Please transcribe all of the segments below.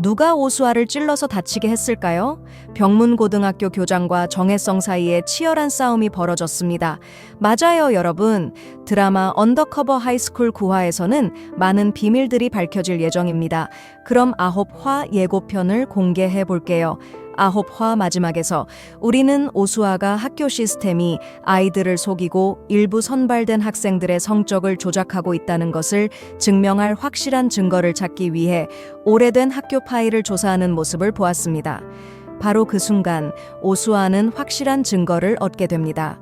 누가 오수아를 찔러서 다치게 했을까요? 병문고등학교 교장과 정혜성 사이에 치열한 싸움이 벌어졌습니다. 맞아요, 여러분. 드라마 언더커버 하이스쿨 9화에서는 많은 비밀들이 밝혀질 예정입니다. 그럼 아홉 화 예고편을 공개해 볼게요. 아홉 화 마지막에서 우리는 오수아가 학교 시스템이 아이들을 속이고 일부 선발된 학생들의 성적을 조작하고 있다는 것을 증명할 확실한 증거를 찾기 위해 오래된 학교 파일을 조사하는 모습을 보았습니다. 바로 그 순간 오수아는 확실한 증거를 얻게 됩니다.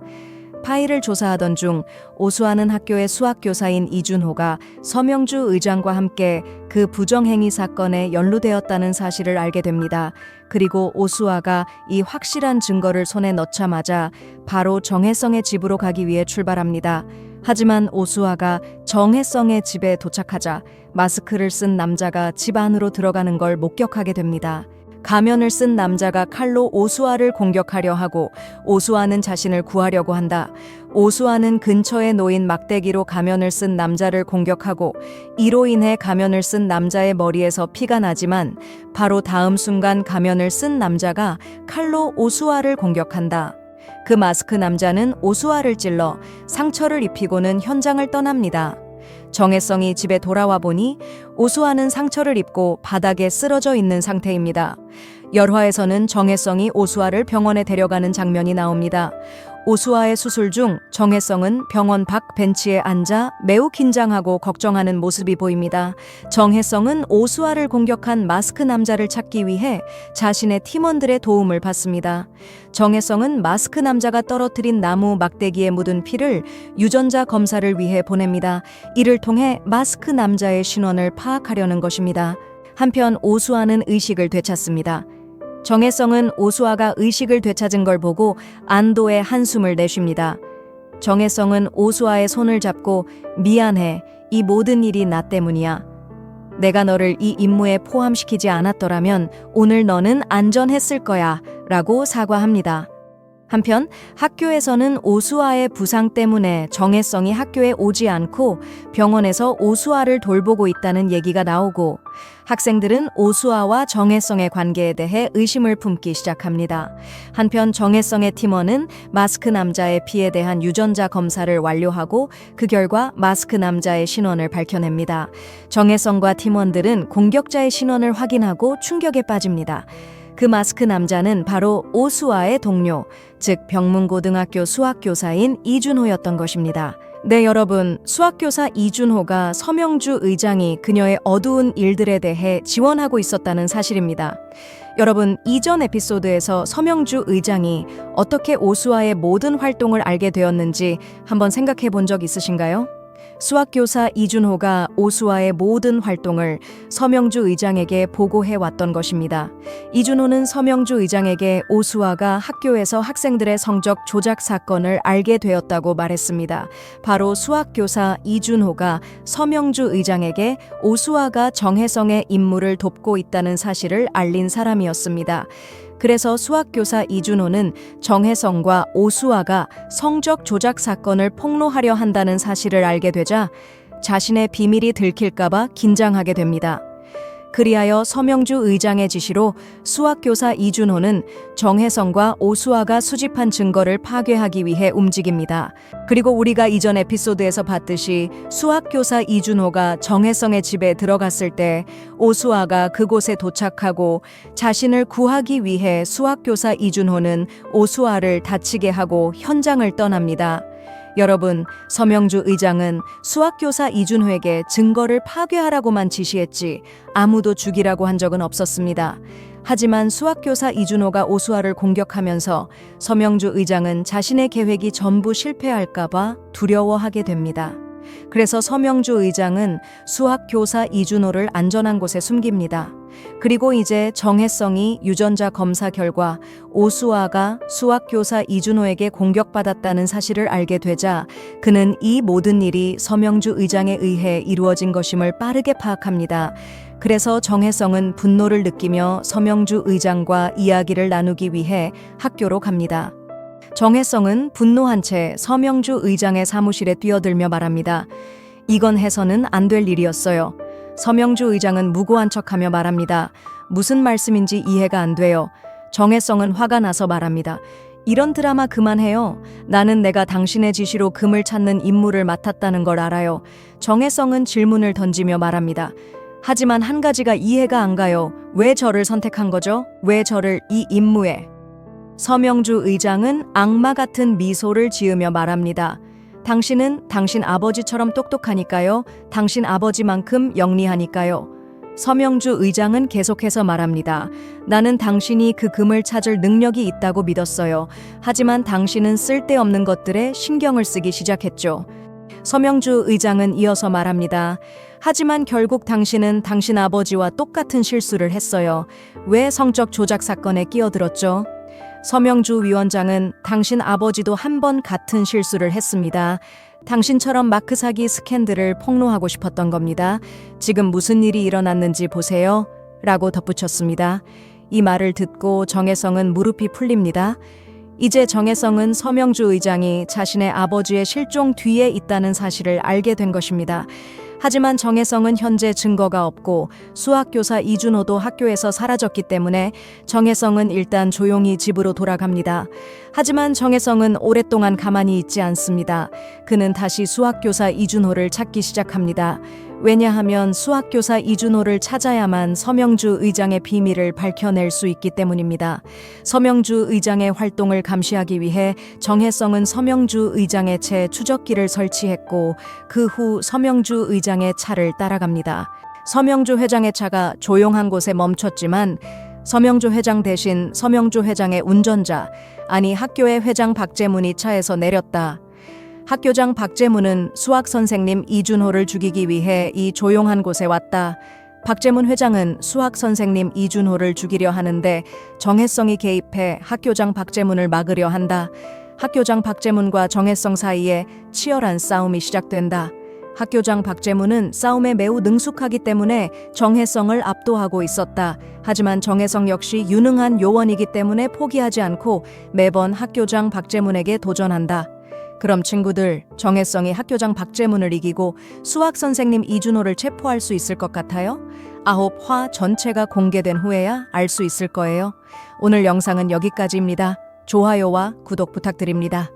파일을 조사하던 중 오수아는 학교의 수학교사인 이준호가 서명주 의장과 함께 그 부정행위 사건에 연루되었다는 사실을 알게 됩니다. 그리고 오수아가 이 확실한 증거를 손에 넣자마자 바로 정혜성의 집으로 가기 위해 출발합니다. 하지만 오수아가 정혜성의 집에 도착하자 마스크를 쓴 남자가 집 안으로 들어가는 걸 목격하게 됩니다. 가면을 쓴 남자가 칼로 오수아를 공격하려 하고 오수아는 자신을 구하려고 한다. 오수아는 근처에 놓인 막대기로 가면을 쓴 남자를 공격하고 이로 인해 가면을 쓴 남자의 머리에서 피가 나지만 바로 다음 순간 가면을 쓴 남자가 칼로 오수아를 공격한다. 그 마스크 남자는 오수아를 찔러 상처를 입히고는 현장을 떠납니다. 정혜성이 집에 돌아와 보니 오수아는 상처를 입고 바닥에 쓰러져 있는 상태입니다. 열화에서는 정혜성이 오수아를 병원에 데려가는 장면이 나옵니다. 오수아의 수술 중 정혜성은 병원 밖 벤치에 앉아 매우 긴장하고 걱정하는 모습이 보입니다. 정혜성은 오수아를 공격한 마스크 남자를 찾기 위해 자신의 팀원들의 도움을 받습니다. 정혜성은 마스크 남자가 떨어뜨린 나무 막대기에 묻은 피를 유전자 검사를 위해 보냅니다. 이를 통해 마스크 남자의 신원을 파악하려는 것입니다. 한편 오수아는 의식을 되찾습니다. 정혜성은 오수아가 의식을 되찾은 걸 보고 안도의 한숨을 내쉽니다. 정혜성은 오수아의 손을 잡고 미안해. 이 모든 일이 나 때문이야. 내가 너를 이 임무에 포함시키지 않았더라면 오늘 너는 안전했을 거야. 라고 사과합니다. 한편 학교에서는 오수아의 부상 때문에 정혜성이 학교에 오지 않고 병원에서 오수아를 돌보고 있다는 얘기가 나오고 학생들은 오수아와 정혜성의 관계에 대해 의심을 품기 시작합니다. 한편 정혜성의 팀원은 마스크 남자의 피에 대한 유전자 검사를 완료하고 그 결과 마스크 남자의 신원을 밝혀냅니다. 정혜성과 팀원들은 공격자의 신원을 확인하고 충격에 빠집니다. 그 마스크 남자는 바로 오수아의 동료, 즉 병문고등학교 수학교사인 이준호였던 것입니다. 네, 여러분. 수학교사 이준호가 서명주 의장이 그녀의 어두운 일들에 대해 지원하고 있었다는 사실입니다. 여러분, 이전 에피소드에서 서명주 의장이 어떻게 오수아의 모든 활동을 알게 되었는지 한번 생각해 본 적 있으신가요? 수학교사 이준호가 오수아의 모든 활동을 서명주 의장에게 보고해 왔던 것입니다. 이준호는 서명주 의장에게 오수아가 학교에서 학생들의 성적 조작 사건을 알게 되었다고 말했습니다. 바로 수학교사 이준호가 서명주 의장에게 오수아가 정혜성의 임무를 돕고 있다는 사실을 알린 사람이었습니다. 그래서 수학교사 이준호는 정혜성과 오수아가 성적 조작 사건을 폭로하려 한다는 사실을 알게 되자 자신의 비밀이 들킬까봐 긴장하게 됩니다. 그리하여 서명주 의장의 지시로 수학교사 이준호는 정혜성과 오수아가 수집한 증거를 파괴하기 위해 움직입니다. 그리고 우리가 이전 에피소드에서 봤듯이 수학교사 이준호가 정혜성의 집에 들어갔을 때 오수아가 그곳에 도착하고 자신을 구하기 위해 수학교사 이준호는 오수아를 다치게 하고 현장을 떠납니다. 여러분, 서명주 의장은 수학교사 이준호에게 증거를 파괴하라고만 지시했지 아무도 죽이라고 한 적은 없었습니다. 하지만 수학교사 이준호가 오수아를 공격하면서 서명주 의장은 자신의 계획이 전부 실패할까봐 두려워하게 됩니다. 그래서 서명주 의장은 수학 교사 이준호를 안전한 곳에 숨깁니다. 그리고 이제 정혜성이 유전자 검사 결과 오수아가 수학 교사 이준호에게 공격받았다는 사실을 알게 되자 그는 이 모든 일이 서명주 의장에 의해 이루어진 것임을 빠르게 파악합니다. 그래서 정혜성은 분노를 느끼며 서명주 의장과 이야기를 나누기 위해 학교로 갑니다. 정혜성은 분노한 채 서명주 의장의 사무실에 뛰어들며 말합니다. 이건 해서는 안 될 일이었어요. 서명주 의장은 무고한 척하며 말합니다. 무슨 말씀인지 이해가 안 돼요. 정혜성은 화가 나서 말합니다. 이런 드라마 그만해요. 나는 내가 당신의 지시로 금을 찾는 임무를 맡았다는 걸 알아요. 정혜성은 질문을 던지며 말합니다. 하지만 한 가지가 이해가 안 가요. 왜 저를 선택한 거죠? 왜 저를 이 임무에? 서명주 의장은 악마 같은 미소를 지으며 말합니다. 당신은 당신 아버지처럼 똑똑하니까요. 당신 아버지만큼 영리하니까요. 서명주 의장은 계속해서 말합니다. 나는 당신이 그 금을 찾을 능력이 있다고 믿었어요. 하지만 당신은 쓸데없는 것들에 신경을 쓰기 시작했죠. 서명주 의장은 이어서 말합니다. 하지만 결국 당신은 당신 아버지와 똑같은 실수를 했어요. 왜 성적 조작 사건에 끼어들었죠? 서명주 위원장은 당신 아버지도 한 번 같은 실수를 했습니다. 당신처럼 마크 사기 스캔들을 폭로하고 싶었던 겁니다. 지금 무슨 일이 일어났는지 보세요. 라고 덧붙였습니다. 이 말을 듣고 정혜성은 무릎이 풀립니다. 이제 정혜성은 서명주 의장이 자신의 아버지의 실종 뒤에 있다는 사실을 알게 된 것입니다. 하지만 정혜성은 현재 증거가 없고 수학교사 이준호도 학교에서 사라졌기 때문에 정혜성은 일단 조용히 집으로 돌아갑니다. 하지만 정혜성은 오랫동안 가만히 있지 않습니다. 그는 다시 수학교사 이준호를 찾기 시작합니다. 왜냐하면 수학교사 이준호를 찾아야만 서명주 의장의 비밀을 밝혀낼 수 있기 때문입니다. 서명주 의장의 활동을 감시하기 위해 정혜성은 서명주 의장의 채 추적기를 설치했고 그 후 서명주 의장의 차를 따라갑니다. 서명주 회장의 차가 조용한 곳에 멈췄지만 서명주 회장 대신 서명주 회장의 운전자, 아니 학교의 회장 박재문이 차에서 내렸다. 학교장 박재문은 수학 선생님 이준호를 죽이기 위해 이 조용한 곳에 왔다. 박재문 회장은 수학 선생님 이준호를 죽이려 하는데 정혜성이 개입해 학교장 박재문을 막으려 한다. 학교장 박재문과 정혜성 사이에 치열한 싸움이 시작된다. 학교장 박재문은 싸움에 매우 능숙하기 때문에 정혜성을 압도하고 있었다. 하지만 정혜성 역시 유능한 요원이기 때문에 포기하지 않고 매번 학교장 박재문에게 도전한다. 그럼 친구들, 정혜성이 학교장 박재문을 이기고 수학 선생님 이준호를 체포할 수 있을 것 같아요? 아홉 화 전체가 공개된 후에야 알 수 있을 거예요. 오늘 영상은 여기까지입니다. 좋아요와 구독 부탁드립니다.